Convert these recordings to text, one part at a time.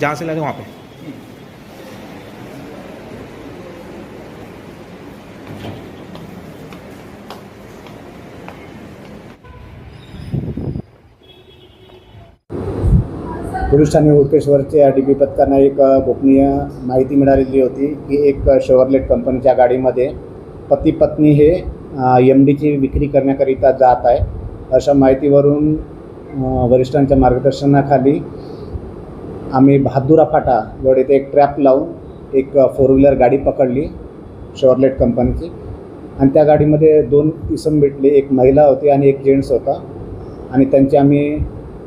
जहाँ से लगे वहाँ पे। पोलीस ठाणे हुडकेश्वरच्या डी पी पथकांना एक गोपनीय माहिती मिळालेली होती की एक शेवरलेट कंपनीच्या गाडीमध्ये पती पत्नी हे एम डीची विक्री करण्याकरिता जात आहे. अशा माहितीवरून वरिष्ठांच्या मार्गदर्शनाखाली आम्ही बहादुरा फाटा जवळ इथे एक ट्रॅप लावून एक फोर व्हीलर गाडी पकडली शॉर्लेट कंपनीची आणि त्या गाडीमध्ये दोन इसम भेटले एक महिला होती आणि एक जेंट्स होता. आणि त्यांची आम्ही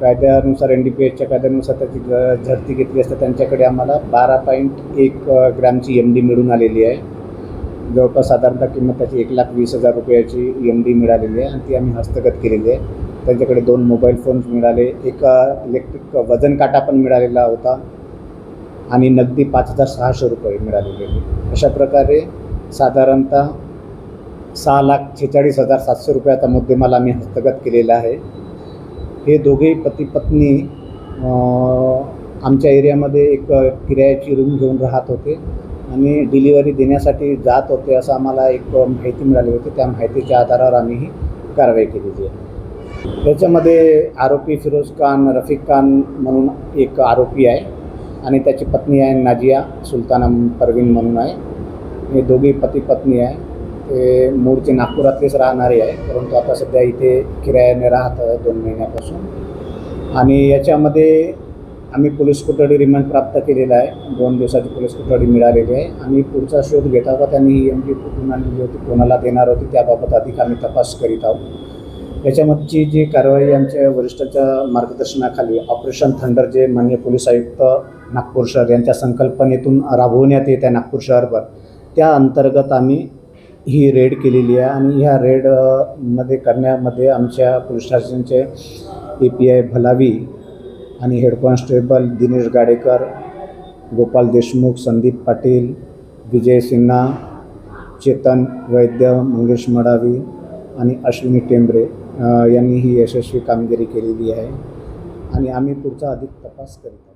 कायद्यानुसार एन डी पी एचच्या कायद्यानुसार त्याची ग झडती घेतली असता त्यांच्याकडे आम्हाला बारा पॉईंट एक ग्रॅमची एम डी मिळून आलेली आहे. जवळपास साधारणतः किंमत त्याची एक लाख वीस हजार रुपयाची एम डी मिळालेली आहे आणि ती आम्ही हस्तगत केलेली आहे. त्यांच्याकडे दोन मोबाईल फोन्स मिळाले. एक इलेक्ट्रिक वजन काटा पण मिळालेला होता. आणि नगदी पाच हजार सहाशे रुपये मिळालेले होते. अशा प्रकारे साधारणतः सहा लाख छेचाळीस हजार सातशे रुपयाचा मुद्देमाल आम्ही हस्तगत केलेला आहे. हे दोघेही पती पत्नी आमच्या एरियामध्ये एक किरायाची रूम घेऊन राहत होते आणि डिलिव्हरी देण्यासाठी जात होते असं आम्हाला एक माहिती मिळाली होती. त्या माहितीच्या आधारावर आम्ही ही कारवाई केलेली आहे. याच्यामध्ये आरोपी फिरोज खान रफिक खान म्हणून एक आरोपी आहे आणि त्याची पत्नी आहे नाजिया सुलताना परवीन म्हणून आहे. हे दोघी पती पत्नी आहे. ते मूळचे नागपुरातलेच राहणारे आहे परंतु आता सध्या इथे किरायाने राहत आहे दोन महिन्यापासून. आणि याच्यामध्ये आम्ही पोलीस कोठडी रिमांड प्राप्त केलेला आहे. दोन दिवसाची पोलीस कोठडी मिळालेली आहे. आणि पुढचा शोध घेत आहोत त्यांनी ही एम डी कुठून आणली होती कोणाला देणार होती त्याबाबत अधिक आम्ही तपास करीत आहोत. याच्यामधची जी कारवाई आमच्या वरिष्ठाच्या मार्गदर्शनाखाली ऑपरेशन थंडर जे माननीय पोलीस आयुक्त नागपूर शहर यांच्या संकल्पनेतून राबवण्यात येत आहे नागपूर शहरभर त्या अंतर्गत आम्ही ही रेड केलेली आहे आणि ह्या रेडमध्ये करण्यामध्ये आमच्या पोलीस स्टेशनचे ए पी आय भलावी आणि हेड कॉन्स्टेबल दिनेश गाडेकर गोपाल देशमुख संदीप पाटील विजय सिन्हा चेतन वैद्य मंगेश मडावी आणि अश्विनी टेंबरे यांनी ही यशस्वी कामगिरी केलेली आहे. आणि आम्ही पुढचा अधिक तपास करीत आहोत.